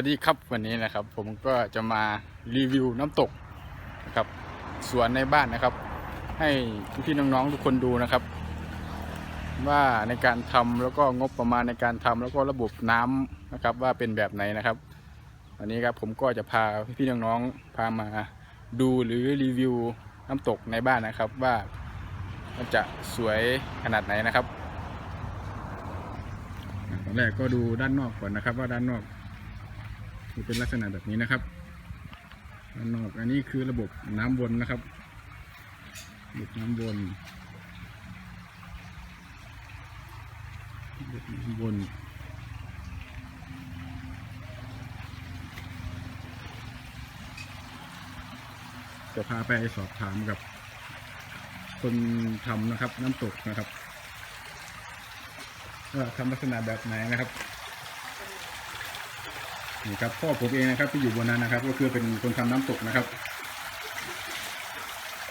วัสดีครับวันนี้นะครับ ผมก็จะมารีวิวน้ำตกนะครับสวนในบ้านนะครับ ให้พี่น้องๆทุกคนดูนะครับ ว่าในการทำแล้วก็งบประมาณในการทำแล้วก็ระบบน้ำนะครับ ว่าเป็นแบบไหนนะครับ วันนี้ครับผมก็จะพาพี่น้องๆพามาดูหรือรีวิวน้ำตกในบ้านนะครับ ว่ามันจะสวยขนาดไหนนะครับตอนแรกก็ดูด้านนอกก่อนนะครับ ว่าด้านนอก จะเป็นลักษณะแบบนี้นะครับด้านนอกอันนี้คือระบบน้ำวนนะครับระบบน้ำวนระบบน้ำวนจะพาไปสอบถามกับคนทำนะครับน้ำตกนะครับทำลักษณะแบบไหนนะครับ นี่ครับพ่อผมเองนะครับที่อยู่บนนั้นนะครับ ก็คือเป็นคนทำน้ำตกนะครับ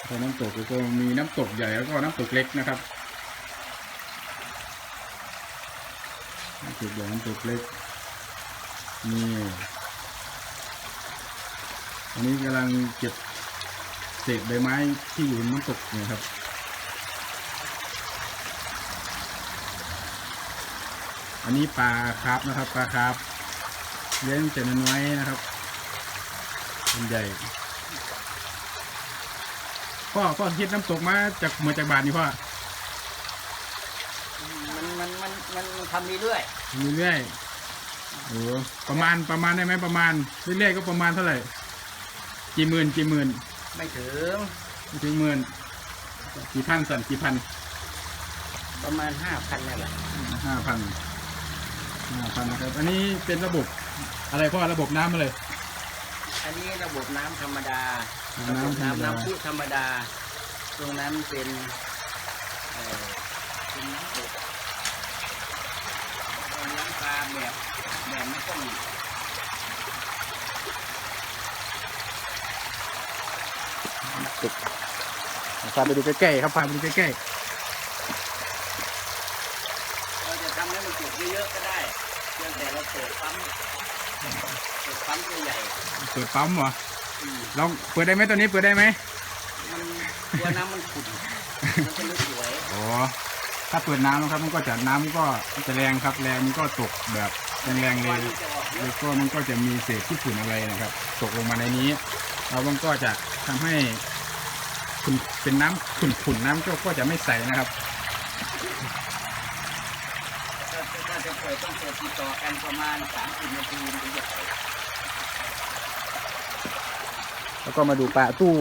พอน้ำตกก็มีน้ำตกใหญ่แล้วก็น้ำตกเล็กนะครับน้ำตกใหญ่น้ำตกเล็กนี่อันนี้กำลังเก็บเศษใบไม้ที่อยู่นน้ำตกนี่ครับอันนี้ปลาคร์ฟนะครับปลาคร์ฟ เลี้ยงแต่น้อยๆนะครับเป็นใหญ่พ่อพ่อคิดน้ำตกมาจากเมือจากบาทนี่พ่อมันมันมันมันมันทำเรื่อยมีเรื่อยโอ้ประมาณประมาณได้ไหมประมาณเรื่อยๆก็ประมาณเท่าไหร่กี่หมื่นกี่หมื่นๆไม่ถึงไม่ถึงหมื่นกี่พันสั่นกี่พัน ประมาณห้าพันนี่นแหละห้าพันห้าพันนะครับ อันนี้เป็นระบบ อะไรพ่อระบบน้ำมาเลย อันนี้ระบบน้ำธรรมดาน้ำระบบธรรมดาน้ำน้ำพุธรรมดา ตรงนั้นเป็นเอ่อเป็นน้ำตกเราเลี้ยงปลาแบบแบบไม่ต้องจุดพาไปดูใกล้ๆครับพาไปดูใกล้เราจะทำให้มันจุกเยอะๆก็ได้เพียงแต่เราเปิดปั๊มเปิดปั๊มตัวใหญ่ๆเปิดปั๊มเหรออืม ลองเปิดได้ไหมตัวนี้เปิดได้ไหมมันตัวน้ำมันขุ่นมันจะไม่สวยอ๋อถ้าเปิดน้ำนะครับมันก็จะน้ำก็จะแรงครับแรงมันก็ตกแบบแรงๆเลควัยนมันจะออกเยแล้อะวก็มันก็จะมีเศษที่ฝุ่นอะไรนะครับ ตกลงมาในนี้แล้วมันก็จะทำให้ขุ่นเป็นน้ำขุ่นๆน้ำก็ก็จะไม่ใสนะครับ ถ้าถ้าจะเปิดต้องเปิดติดต่อกันประมาณสามสิบนาทีถึงจะเปิดแล้วก็มาดูปลาตู้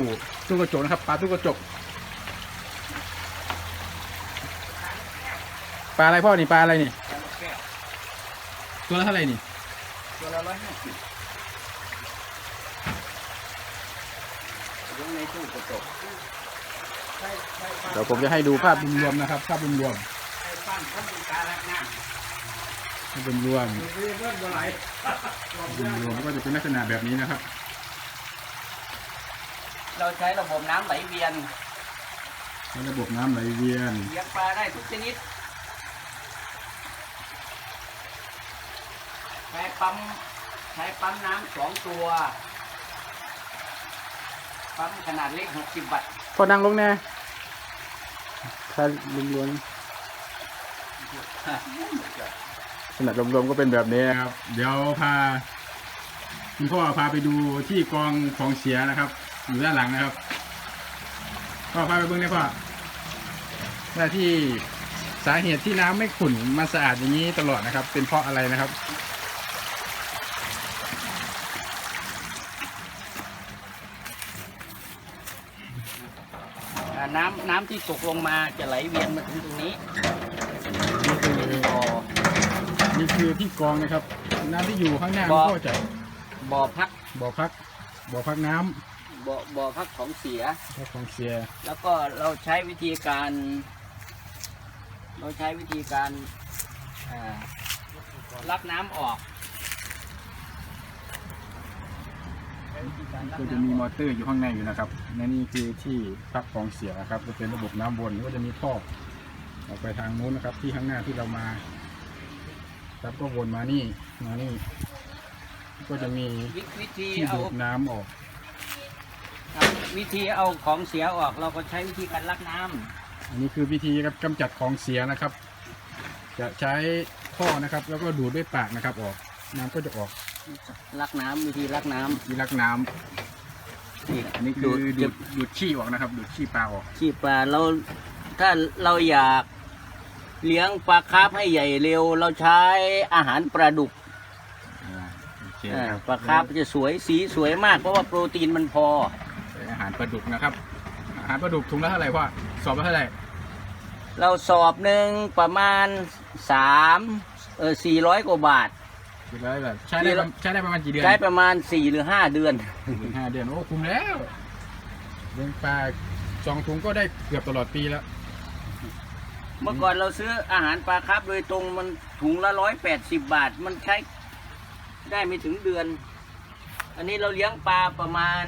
ตู้กระจกนะครับปลาตู้กระจกปลาอะไรพ่อนี่ปลาอะไรนี่แล้วก็แก้วตัวละเท่าไหร่นี่ตัวละร้อยห้าสิบยกในตู้กระจกเดี๋ยวผมจะให้ดูภาพรวมๆนะครับ ภาพรวมไอ้ปั้นท่านเป็นการรักน้ๆภาพรวมำเรื่องเรื่องอะไรๆรวมๆก็จะเป็นลักษณะแบบนี้นะครับ เราใช้ระบบน้ำไหลเวียนแล้วระบบน้ำไหลเวียนเลี้ยงปลาได้ทุกชนิดใช้ปั๊มใช้ปั๊มน้ำสองตัวปั๊มขนาดเล็กหกสิบบาทพอนั่งลงแน่ถ้ารวมๆ ขนาดรวมๆก็เป็นแบบนี้นะครับ เดี๋ยวพาคุณพ่อพาไปดูที่กองของเสียนะครับ อยู่ด้านหลังนะครับพ่อพาไปเบื้องนี้พ่อหน้าที่สาเหตุที่น้ำไม่ขุ่นมาสะอาดอย่างนี้ตลอดนะครับ เป็นเพราะอะไรนะครับอ่าน้ำน้ำที่ตกลงมาจะไหลเวียนมาถึงตรงนี้นี่คือบ่อ นี่คือที่กองนะครับ น้ำที่อยู่ข้างหน้าบ่ มันอก็จะบ่อพักบ่อพักบ่อพักน้ำบ่อบ่อพักของเสียพักของเสียแล้วก็เราใช้วิธีการ เราใช้วิธีการอ่ารับน้ำออกใช้วิธีการรับก็จะน้ำมีอมออกเตอร์อยู่ข้างในอยู่นะครับและนี่คือที่พักของเสียครับจะเป็นระบบน้ำวนก็จะมีท่อออกไปทางนู้นนะครับ ที่ข้างหน้าที่เรามา ครับก็วนมานี่มานี่ ก็จะมีวิวิธีที่เอาดูดน้ำออกครับวิธีเอาของเสียออก เราก็ใช้วิธีการลักน้ำอันนี้คือวิธีกำจัดของเสียนะครับ จะใช้ท่อนะครับ แล้วก็ดูดด้วยปากนะครับออก น้ำก็จะออกลักน้ำวิธีลักน้ำมีลักน้ำนี่อันนี้คือดูดูดดดูดขี้ออกนะครับ ดูดขี้ปลาออก ขี้ปลาเราถ้าเราอยาก เลี้ยงปลาคาร์ฟให้ใหญ่เร็ว เราใช้อาหารปลาดุกอ่าโอเคอ่าครับปลาคาร์ฟจะสวยสีสวยมากเพราะว่าโปรตีนมันพอใส่อาหารปลาดุกนะครับ อาหารปลาดุกถุงละเท่าไหร่พ่อสอบละเท่าไหร่เราสอบหนึ่งประมาณสามเออสี่ร้อยกว่าบาท กี่ร้อยแบบใช้ได้ประใช้ได้ประมาณกี่เดือน ใช้ประมาณสี่หรือห้าเดือนถึงห้าเดือนโอ้คุ้มแล้วเลี้ยงปลาสองถุงก็ได้เกือบตลอดปีแล้ว เมื่อก่อนเราซื้ออาหารปลาครับโดยตรงมันถุงละร้อยแปดสิบบาท มันใช้ได้ไม่ถึงเดือน อันนี้เราเลี้ยงปลาประมาณ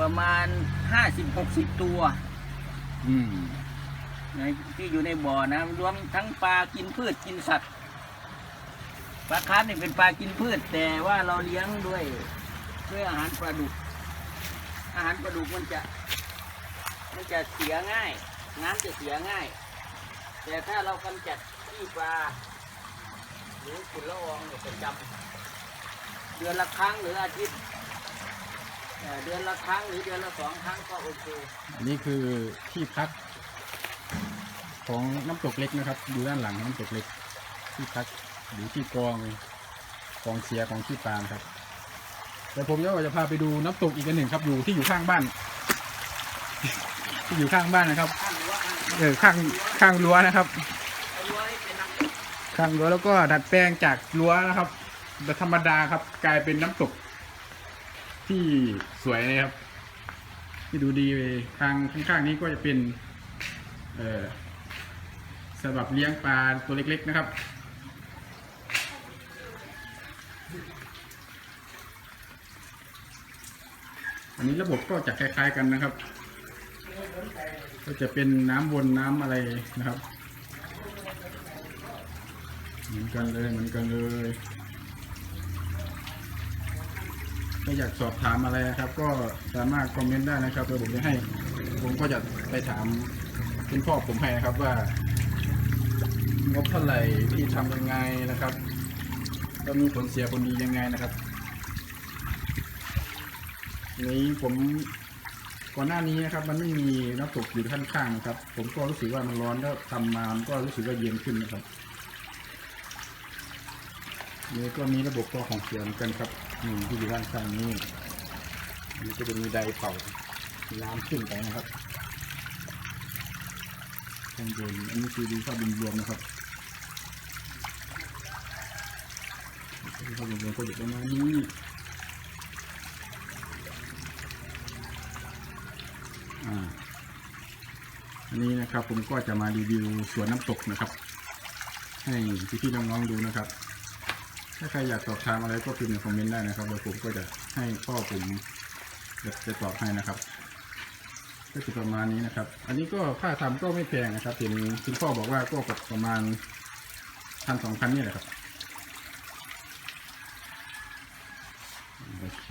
ประมาณห้าสิบหกสิบตัวอืมในที่อยู่ในบ่อนะรวมทั้งปลากินพืชกินสัตว์ปลาคาร์ฟนี่เป็นปลากินพืช แต่ว่าเราเลี้ยงด้วยด้วยอาหารปลาดุก อาหารปลาดุกมันจะ มันจะเสียง่าย น้ำจะเสียง่าย แต่ถ้าเรากำจัดขี้ปลาหรือฝุ่นละอองเนี่ยประจำเดือนละครั้งหรืออาทิตย์เดือนละครั้งหรือเดือนละสองครั้งก็โอเคอันนี้คือที่พัก ของน้ำตกเล็กนะครับอยู่ด้านหลังน้ำตกเล็ก ที่พักหรือที่กองกองเสียของที่ปลาครับแต่ผมก็จะพาไปดูน้ำตกอีกอันหนึ่งครับ อยู่ที่อยู่ข้างบ้าน ที่อยู่ข้างบ้านนะครับ เออข้างข้างรั้วนะครับ ข้างรั้วแล้วก็ดัดแปลงจากรั้วนะครับแบบธรรมดาครับ กลายเป็นน้ำตก ที่สวยนะครับ ที่ดูดีเลยทางข้างๆนี้ก็จะเป็น เอ่อสำหรับเลี้ยงปลาตัวเล็ก ๆนะครับอันนี้ระบบก็จะคล้าย ๆ กันนะครับ ก็จะเป็นน้ำวนน้ำอะไรนะครับ เหมือนกันเลยเหมือนกันเลยถ้าอยากสอบถามอะไรนะครับ ก็สามารถคอมเมนต์ได้นะครับเดี๋ยวผมจะให้ ผมก็จะไปถามคุณพ่อผมให้นะครับว่างบเท่าไหร่ที่ทำยังไงนะครับแล้วมีผลเสียผลดียังไงนะครับนี้ผม ก่อนหน้านี้นะครับ มันไม่มีน้ำตกอยู่ข้างๆนะครับ ผมก็รู้สึกว่ามันร้อนแล้วทำมามันก็รู้สึกว่าเย็นขึ้นนะครับนี่ก็มีระบบตัวของเสียเหมือนกันครับนี่ที่อยู่ด้านข้างนี้อันนี้ก็จะมีไดร์เป่าน้ำขึ้นไปนะครับข้างบนอันนี้คือดูภาพรวมๆนะครับดูภาพรวมๆก็อยู่ประมาณนี้อ่าันนี้นะครับผมก็จะมารีวิวสวนน้ำตกนะครับ ให้พี่ๆน้องๆดูนะครับ ถ้าใครอยากสอบถามอะไรก็พิมพ์ในคอมเมนต์ได้นะครับแล้วผมก็จะให้พ่อผมจะตอบให้นะครับก็จะประมาณนี้นะครับ อันนี้ก็ค่าทำก็ไม่แพงนะครับเห็นคุณพ่อบอกว่าก็ประมาณพันสองพันนี่แหละครับโอเค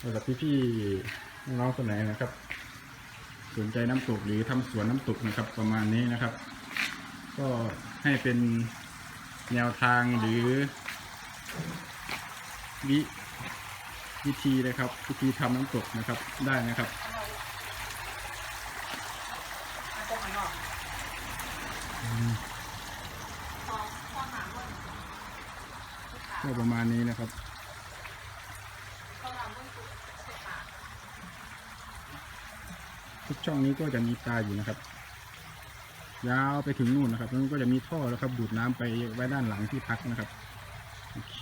สำหรับพี่ๆน้องๆคนไหนนะครับ สนใจน้ำตกหรือทำสวนน้ำตกนะครับ ประมาณนี้นะครับ ก็ให้เป็นแนวทางหรือวิวิธีนะครับ วิธีทำน้ำตกนะครับได้นะครับก็ประมาณนี้นะครับ ทุกช่องนี้ก็จะมีปลาอยู่นะครับ ยาวไปถึงนู่นนะครับแล้วก็จะมีท่อแล้วครับ ดูดน้ำไปไว้ด้านหลังที่พักนะครับโอเค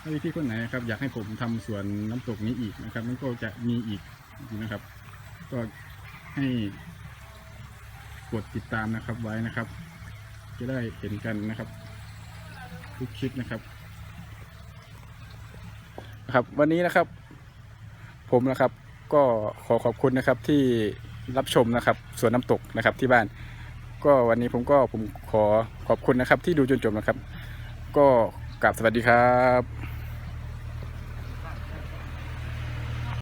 ถ้าพี่คนไหนนะครับ อยากให้ผมทำสวนน้ำตกนี้อีกนะครับ มันก็จะมีอีกนะครับ ก็ให้กดติดตามนะครับไว้นะครับ จะได้เห็นกันนะครับทุกคลิปนะครับ ครับวันนี้นะครับ ผมนะครับ ก็ขอขอบคุณนะครับที่รับชมนะครับสวนน้ำตกนะครับที่บ้าน ก็วันนี้ผมก็ผมขอขอบคุณนะครับที่ดูจนจบนะครับ ก็กลับสวัสดีครับ